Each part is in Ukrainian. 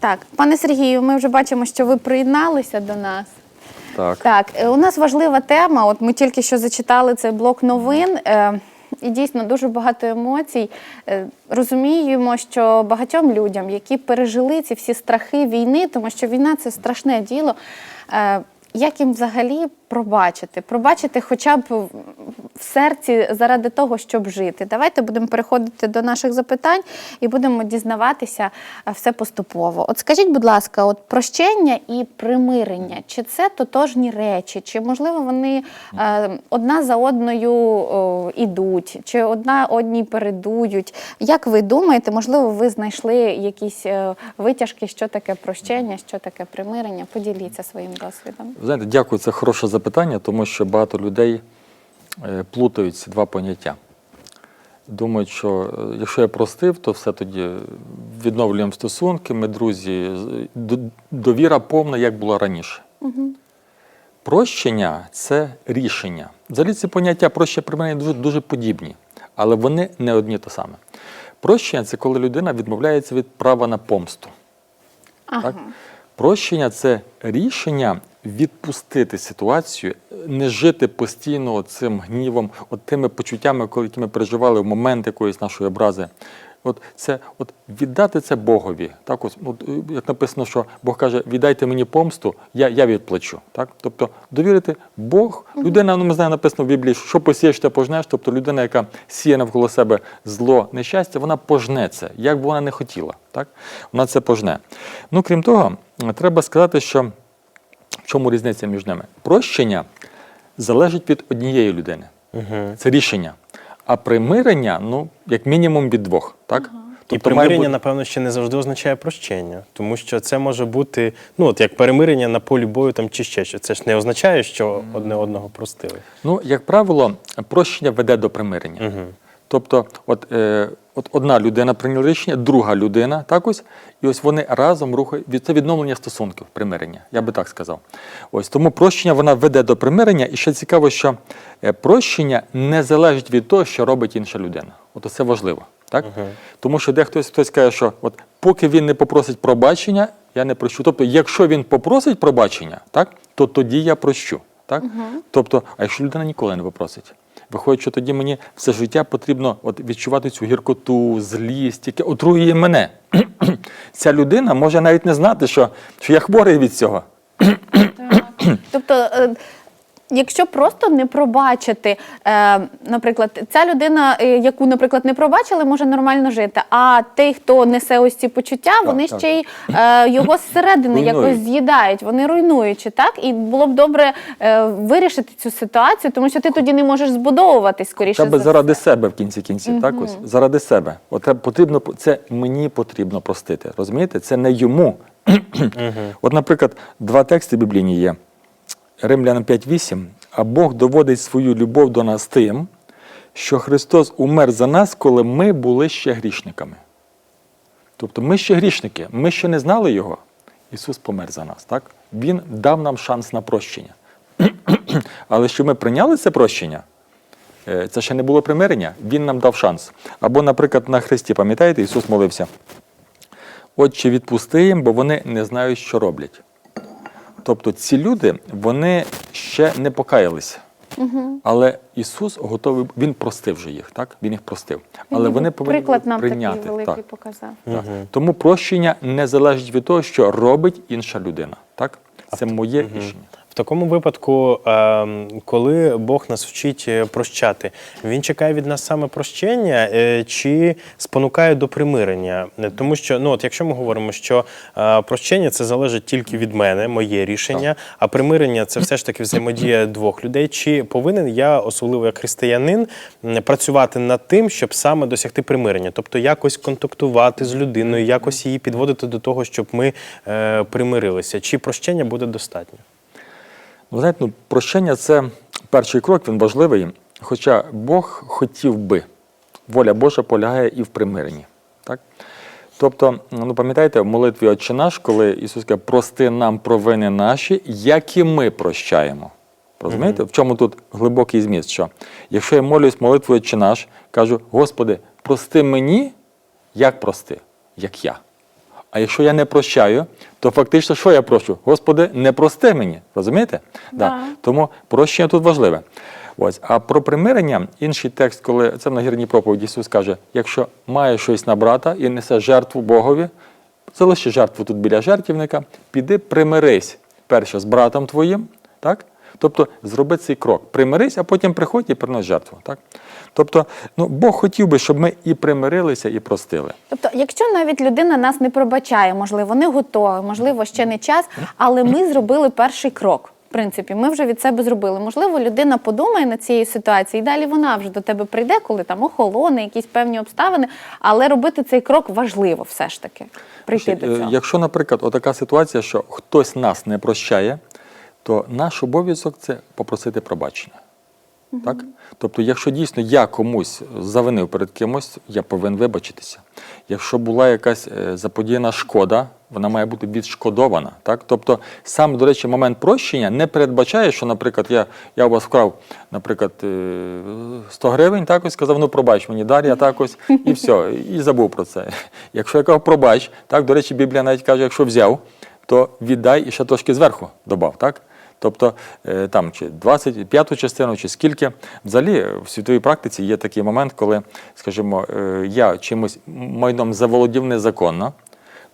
Так, пане Сергію, ми вже бачимо, що ви приєдналися до нас. Так. Так, е, у нас важлива тема. От ми тільки що зачитали цей блок новин. е, І дійсно дуже багато емоцій. Е, Розуміємо, що багатьом людям, які пережили ці всі страхи війни, тому що війна це страшне діло. Е, Як їм взагалі пробачити? Пробачити хоча б в- серці заради того, щоб жити. Давайте будемо переходити до наших запитань і будемо дізнаватися е, все поступово. От скажіть, будь ласка, от прощення і примирення, чи це тотожні речі, чи можливо вони е, одна за одною о, ідуть, чи одна одній передують? Як ви думаєте, можливо, ви знайшли якісь е, витяжки, що таке прощення, що таке примирення? Поділіться своїм досвідом. Знаєте, дякую, це хороше запитання, тому що багато людей е, плутають ці два поняття. Думають, що е, якщо я простив, то все тоді відновлюємо стосунки, ми друзі, довіра повна, як було раніше. Прощення це рішення. Взагалі ці поняття прощення примирення дуже, дуже подібні, але вони не одні то саме. Прощення це коли людина відмовляється від права на помсту. Ага. Так? Прощення це рішення відпустити ситуацію, не жити постійно цим гнівом, от тими почуттями, які ми переживали в момент якоїсь нашої образи. От це от віддати це Богові. Так, ось, от, е, як написано, що Бог каже, віддайте мені помсту, я, я відплачу. Так? Тобто довірити Бог, людина, ну ми знаємо, написано в Біблії, що посієш, те пожнеш. Тобто людина, яка сіє навколо себе зло, нещастя, вона пожне це, як би вона не хотіла. Так? Вона це пожне. Ну, крім того, треба сказати, що в чому різниця між ними? Прощення залежить від однієї людини. Це рішення. А примирення, ну, як мінімум, від двох. Так? І Тобто має примирення, бути- напевно, ще не завжди означає прощення, тому що це може бути, ну от як перемирення на полі бою там чи ще щось. Це ж не означає, що одне одного простили. Ну, як правило, прощення веде до примирення. Угу. Тобто, от, е, от одна людина прийняла рішення, друга людина, так ось, і ось вони разом рухають. Це відновлення стосунків, примирення. Я би так сказав. Ось тому прощення вона веде до примирення. І ще цікаво, що прощення не залежить від того, що робить інша людина. От це важливо. Так? Тому що дехтось хтось каже, що от поки він не попросить пробачення, я не прощу. Тобто, якщо він попросить пробачення, так, то тоді я прощу. Так? Тобто, а якщо людина ніколи не попросить? Виходить, що тоді мені все життя потрібно от відчувати цю гіркоту, злість, яке отруює мене. Ця людина може навіть не знати, що, що я хворий від цього. Тобто, е, якщо просто не пробачити, е, наприклад, ця людина, е, яку, наприклад, не пробачили, може нормально жити. А той, хто несе ось ці почуття, вони так. ще й е, його зсередини Руйнують. якось з'їдають, вони руйнуючи, так? І було б добре е, вирішити цю ситуацію, тому що ти тоді не можеш збудовуватись скоріше. Треба за заради все. себе в кінці кінців. Так ось заради себе. От потрібно це мені потрібно простити. Розумієте? Це не йому. От, наприклад, два тексти біблійні є. Римлянам 5.8. А Бог доводить свою любов до нас тим, що Христос умер за нас, коли ми були ще грішниками. Тобто ми ще грішники, ми ще не знали Його. Ісус помер за нас. Так? Він дав нам шанс на прощення. Але що ми прийняли це прощення, Е, Це ще не було примирення, він нам дав шанс. Або, наприклад, на Христі, пам'ятаєте, Ісус молився. Отче, відпусти їм, бо вони не знають, що роблять. Тобто ці люди вони ще не покаялися. Але Ісус готовий, Він простив вже їх, так? Він їх простив. Але Він вони повинні приклад нам прийняти. такий великий так. показав. Так. Тому прощення не залежить від того, що робить інша людина. Так? Це моє рішення. Такому випадку, ем, коли Бог нас вчить е, прощати, він чекає від нас саме прощення е, чи спонукає до примирення? Е, Тому що, ну от якщо ми говоримо, що прощення це залежить тільки від мене, моє рішення, а примирення це все ж таки взаємодія двох людей. Чи повинен я, особливо як християнин, працювати над тим, щоб саме досягти примирення, тобто якось контактувати з людиною, якось її підводити до того, щоб ми примирилися? Чи прощення буде достатньо? Ви знаєте, ну, прощення це перший крок, він важливий. Хоча Бог хотів би, воля Божа полягає і в примиренні. Так? Тобто, ну пам'ятаєте, в молитві Отче наш, коли Ісус каже, прости нам провини наші, як і ми прощаємо. Розумієте, в чому тут глибокий зміст? Що якщо я молюсь молитвою Отче наш, кажу, Господи, прости мені, як прости, як я. А якщо я не прощаю, то фактично що я прошу? Господи, не прости мені. Розумієте? Да. Тому прощення тут важливе. Ось. А про примирення, інший текст, коли це в нагірній проповіді Ісус каже: якщо маєш щось на брата і несе жертву Богові, залиши жертву тут біля жертвівника, піди примирись перше з братом твоїм, так? Тобто зроби цей крок. Примирись, а потім приходь і принось жертву. Так? Тобто, ну, Бог хотів би, щоб ми і примирилися, і простили. Тобто, якщо навіть людина нас не пробачає, можливо, не готова, можливо, ще не час, але ми зробили перший крок. В принципі, ми вже від себе зробили. Можливо, людина подумає над цією ситуацією, і далі вона вже до тебе прийде, коли там охолоне, якісь певні обставини. Але робити цей крок важливо все ж таки. Прийти до Е, цього. Якщо, наприклад, отака ситуація, що хтось нас не прощає, то наш обов'язок це попросити пробачення. Так? Тобто, якщо дійсно я комусь завинив перед кимось, я повинен вибачитися. Якщо була якась е, заподіяна шкода, вона має бути відшкодована. Так? Тобто, сам, до речі, момент прощення не передбачає, що, наприклад, я, я у вас вкрав, наприклад, е, 100 гривень, так ось сказав, ну пробач мені Дар'я, так ось, і все, і забув про це. Якщо я кажу, пробач, так, до речі, Біблія навіть каже, якщо взяв, то віддай і ще трошки зверху добав, так? Тобто е, там чи 25-ту частину, чи скільки. Взагалі в світовій практиці є такий момент, коли, скажімо, е, я чимось майном заволодів незаконно,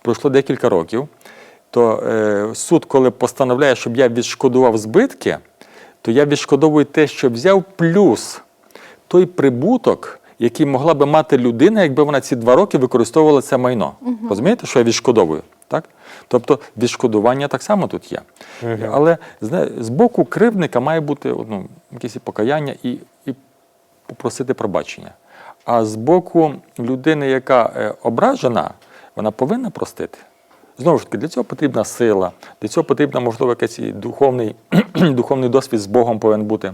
пройшло декілька років, то е, суд, коли постановляє, щоб я відшкодував збитки, то я відшкодовую те, що взяв, плюс той прибуток, який могла би мати людина, якби вона ці два роки використовувала це майно. Розумієте, що я відшкодовую? Так? Тобто відшкодування так само тут є. Але з боку кривдника має бути ну, якесь і покаяння і, і попросити пробачення. А з боку людини, яка е, ображена, вона повинна простити. Знову ж таки, для цього потрібна сила, для цього потрібна, можливо, якийсь духовний, духовний досвід з Богом повинен бути.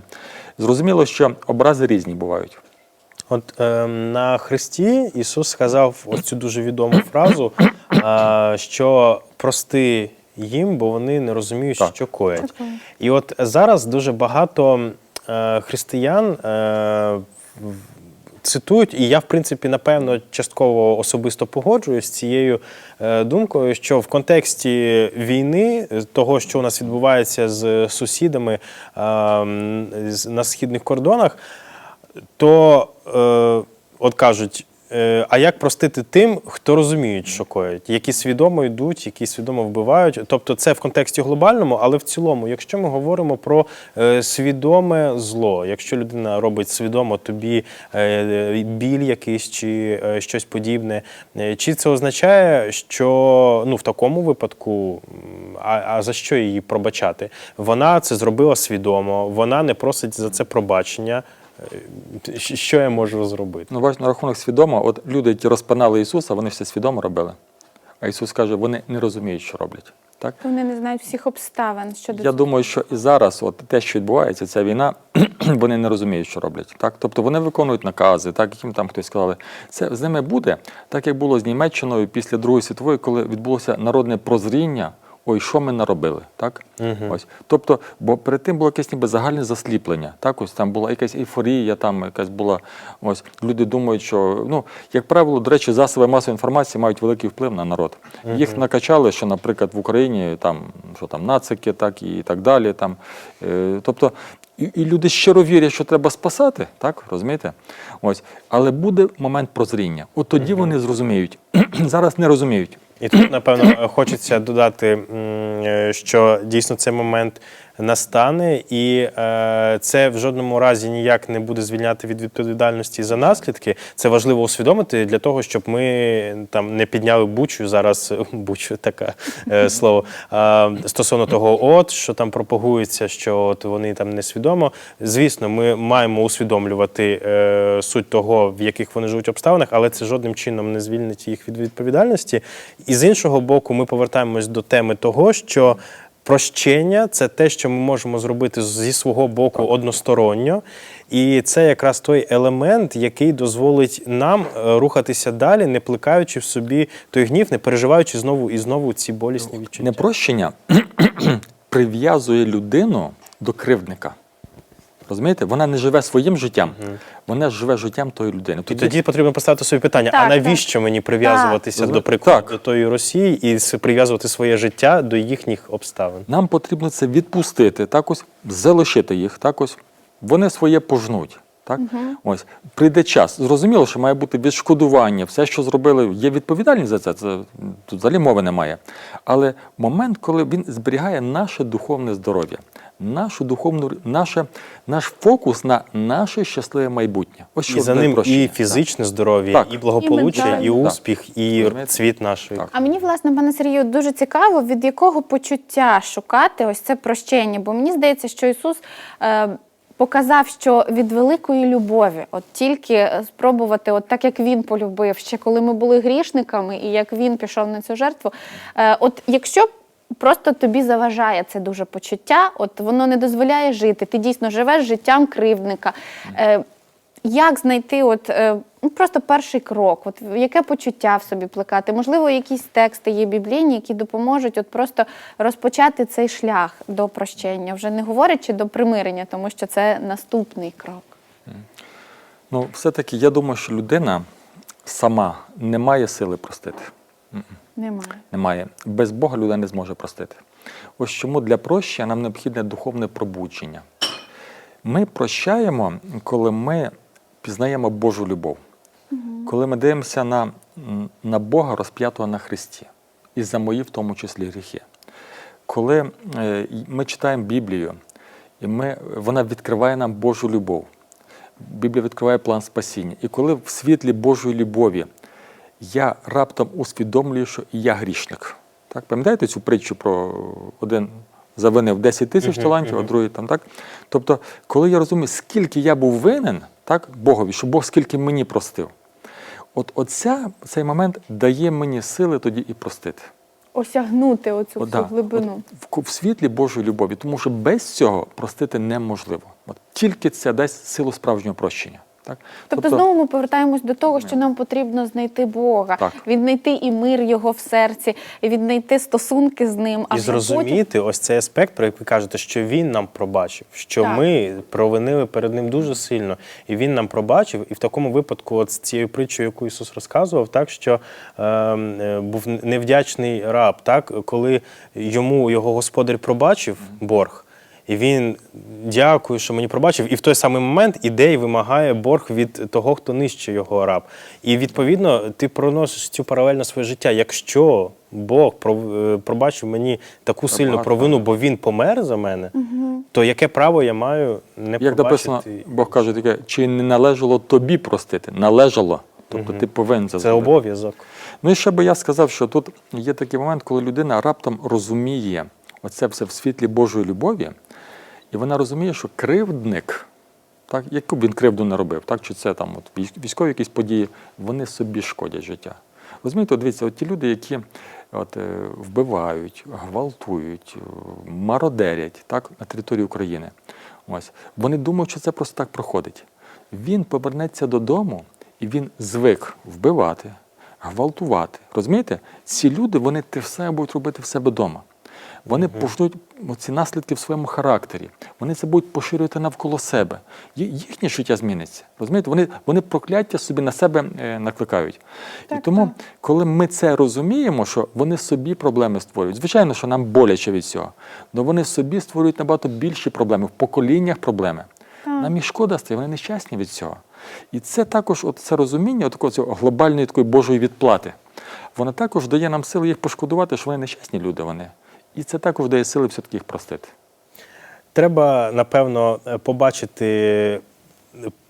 Зрозуміло, що образи різні бувають. От е, на Христі Ісус сказав ось цю дуже відому фразу, що прости їм, бо вони не розуміють, Так. що коять. І от зараз дуже багато е, християн е, цитують, і я, в принципі, напевно, частково особисто погоджуюсь з цією е, думкою, що в контексті війни, того, що у нас відбувається з сусідами е, на східних кордонах, то е, от кажуть. Е, А як простити тим, хто розуміють, що коять, які свідомо йдуть, які свідомо вбивають? Тобто це в контексті глобальному, але в цілому, якщо ми говоримо про е, свідоме зло, якщо людина робить свідомо тобі е, біль якийсь чи щось подібне, чи це означає, що ну в такому випадку, а, а за що її пробачати? Вона це зробила свідомо, вона не просить за це пробачення. Е, Що я можу зробити? Ну, бачите, на рахунок свідомо, от люди, які розпинали Ісуса, вони все свідомо робили. А Ісус каже, вони не розуміють, що роблять. Так? Вони не знають всіх обставин щодо Я цього. думаю, що і зараз, от те, що відбувається, ця війна, вони не розуміють, що роблять. Так? Тобто вони виконують накази, так, яким там хтось сказали. Це з ними буде, так як було з Німеччиною після Другої світової, коли відбулося народне прозріння. Ой, що ми наробили, так? Ось. Тобто, бо перед тим було якесь ніби загальне засліплення. Так, ось там була якась ейфорія, там якась була. Ось люди думають, що ну, як правило, до речі, засоби масової інформації мають великий вплив на народ. Їх накачали, що, наприклад, в Україні там що там нацики, так і так далі. Там, е, тобто, і, і люди щиро вірять, що треба спасати, так розумієте? Ось, але буде момент прозріння. От тоді вони зрозуміють. Зараз не розуміють. І тут, напевно, хочеться додати, е, що дійсно цей момент настане, і е, це в жодному разі ніяк не буде звільняти від відповідальності за наслідки. Це важливо усвідомити для того, щоб ми там не підняли бучу зараз. Бучу таке е, слово е, стосовно того, от що там пропагується, що от вони там несвідомо. Звісно, ми маємо усвідомлювати е, суть того, в яких вони живуть обставинах, але це жодним чином не звільнить їх від відповідальності. І з іншого боку, ми повертаємось до теми того, що прощення це те, що ми можемо зробити зі свого боку односторонньо. І це якраз той елемент, який дозволить нам е, рухатися далі, не плекаючи в собі той гнів, не переживаючи знову і знову ці болісні відчуття. Непрощення прив'язує людину до кривдника. Розумієте? Вона не живе своїм життям, вона живе життям тої людини. І Тоді, тоді потрібно поставити собі питання: Так, а навіщо мені прив'язуватися Так. до прикладу Так. до тої Росії і с- прив'язувати своє життя до їхніх обставин? нам потрібно це відпустити, так ось залишити їх, так ось вони своє пожнуть. Так? Ось прийде час. Зрозуміло, що має бути відшкодування, все, що зробили, є відповідальність за це. Це м, тут взагалі мови немає. Але момент, коли він зберігає наше духовне здоров'я, нашу духовну, наше, наш фокус на наше щасливе майбутнє. Ось що І за ним і фізичне здоров'я, Так. і благополуччя, ментальне. і успіх, і цвіт нашої. Так. А мені, власне, пане Сергію, дуже цікаво, від якого почуття шукати ось це прощення. Бо мені здається, що Ісус е, показав, що від великої любові, от тільки спробувати, от так як Він полюбив, ще коли ми були грішниками, і як він пішов на цю жертву. Е, от якщо просто тобі заважає це дуже почуття, от воно не дозволяє жити, ти дійсно живеш життям кривдника. Е, як знайти от, е, ну, просто перший крок? От, яке почуття в собі плекати? Можливо, якісь тексти є біблійні, які допоможуть от просто розпочати цей шлях до прощення, вже не говорячи до примирення, тому що це наступний крок. Ну, все-таки я думаю, що людина сама не має сили простити. Немає. Немає. Без Бога людина не зможе простити. Ось чому для прощення нам необхідне духовне пробудження. Ми прощаємо, коли ми пізнаємо Божу любов, коли ми дивимося на, на Бога, розп'ятого на Христі, і за мої в тому числі гріхи. Коли е, ми читаємо Біблію, і ми, вона відкриває нам Божу любов. Біблія відкриває план спасіння. І коли в світлі Божої любові я раптом усвідомлюю, що і я грішник. Так, пам'ятаєте цю притчу про один завинив 10 тисяч талантів, а другий там, так? Тобто, коли я розумію, скільки я був винен, так, Богові, що Бог скільки мені простив. От оця, цей момент дає мені сили тоді і простити. Осягнути оцю От, всю да, глибину. от в, в світлі Божої любові, тому що без цього простити неможливо. От тільки це дасть силу справжнього прощення. Так? Тобто, знову ми повертаємось до того, що нам потрібно знайти Бога, Так. віднайти і мир його в серці, і віднайти стосунки з ним. І вже потім- зрозуміти ось цей аспект, про який ви кажете, що він нам пробачив, що Так. ми провинили перед ним дуже сильно, і він нам пробачив. І в такому випадку, от з цією притчою, яку Ісус розказував, так що е, е, був невдячний раб, так коли йому його господар пробачив борг. І він дякує, що мені пробачив, і в той самий момент іде і вимагає борг від того, хто нижче його раб. І відповідно ти проносиш цю паралельно своє життя. Якщо Бог е, пробачив мені таку сильну багато. провину, бо він помер за мене, то яке право я маю не Як написано. Бог каже таке, чи не належало тобі простити? Належало. Тобто ти повинен це Це обов'язок. Ну і ще би я сказав, що тут є такий момент, коли людина раптом розуміє оце все в світлі Божої любові, і вона розуміє, що кривдник, так, яку б він кривду не робив, так, чи це там от, військові якісь події, вони собі шкодять життя. Розумієте, от дивіться, от ті люди, які от, е, вбивають, гвалтують, е, мародерять так, на території України, ось, вони думають, що це просто так проходить. Він повернеться додому і він звик вбивати, гвалтувати. Розумієте? Ці люди вони те все будуть робити в себе вдома. Вони почнуть ці наслідки в своєму характері. Вони це будуть поширювати навколо себе. Їхнє життя зміниться. Розумієте? Вони, вони прокляття собі на себе е, накликають. І тому, так. коли ми це розуміємо, що вони собі проблеми створюють, звичайно, що нам боляче від цього, але вони собі створюють набагато більші проблеми, в поколіннях проблеми. Нам їх шкода стає, вони нещасні від цього. І це також, от це розуміння от такого цього глобальної такої Божої відплати, воно також дає нам сили їх пошкодувати, що вони нещасні люди вони. І це також дає сили все-таки їх простити. Треба, напевно, е, побачити е,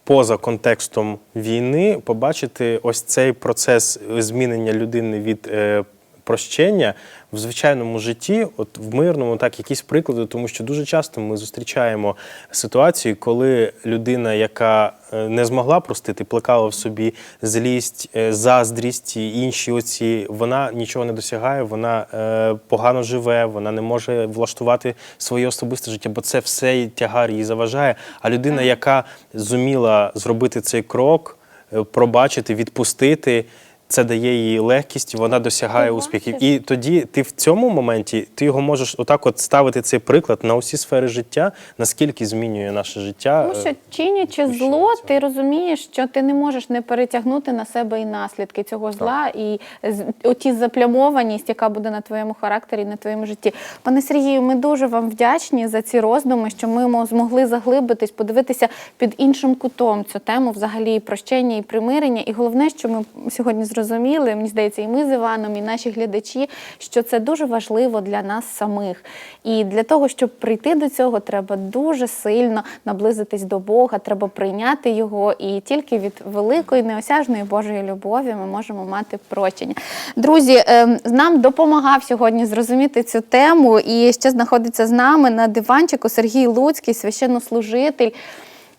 поза контекстом війни, побачити ось цей процес змінення людини від е, прощення в звичайному житті, от в мирному, так, якісь приклади, тому що дуже часто ми зустрічаємо ситуації, коли людина, яка е, не змогла простити, плекала в собі злість, е, заздрість і інші оці, вона нічого не досягає, вона е, погано живе, вона не може влаштувати своє особисте життя, бо це все тягар їй заважає. А людина, яка зуміла зробити цей крок, е, пробачити, відпустити. Це дає їй легкість, вона досягає Ти успіхів. І тоді ти в цьому моменті ти його можеш отак от ставити цей приклад на усі сфери життя, наскільки змінює наше життя. Тому що е, чинячи вищого зло, цього. ти розумієш, що ти не можеш не перетягнути на себе і наслідки цього зла, і з- оті заплямованість, яка буде на твоєму характері, на твоєму житті. Пане Сергію, ми дуже вам вдячні за ці роздуми, що ми мо- змогли заглибитись, подивитися під іншим кутом цю тему, взагалі і прощення і примирення. І головне, що ми сьогодні зрозуміли, мені здається, і ми з Іваном, і наші глядачі, що це дуже важливо для нас самих. І для того, щоб прийти до цього, треба дуже сильно наблизитись до Бога, треба прийняти його, і тільки від великої неосяжної Божої любові ми можемо мати прощення. Друзі, ем, нам допомагав сьогодні зрозуміти цю тему, і ще знаходиться з нами на диванчику Сергій Луцький, священнослужитель.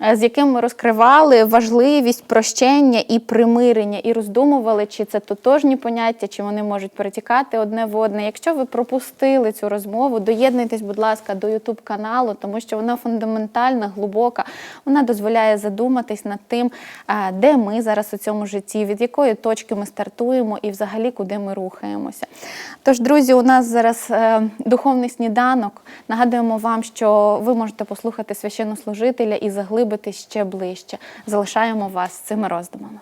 Е, З яким ми розкривали важливість прощення і примирення, і роздумували, чи це тотожні поняття, чи вони можуть перетікати одне в одне. Якщо ви пропустили цю розмову, доєднуйтесь, будь ласка, до Ютуб каналу, тому що вона фундаментальна, глибока. Вона дозволяє задуматись над тим, е, де ми зараз у цьому житті, від якої точки ми стартуємо і взагалі куди ми рухаємося. Тож, друзі, у нас зараз е, духовний сніданок. Нагадуємо вам, що ви можете послухати священнослужителя і заглибитись ще ближче. Залишаємо вас з цими роздумами.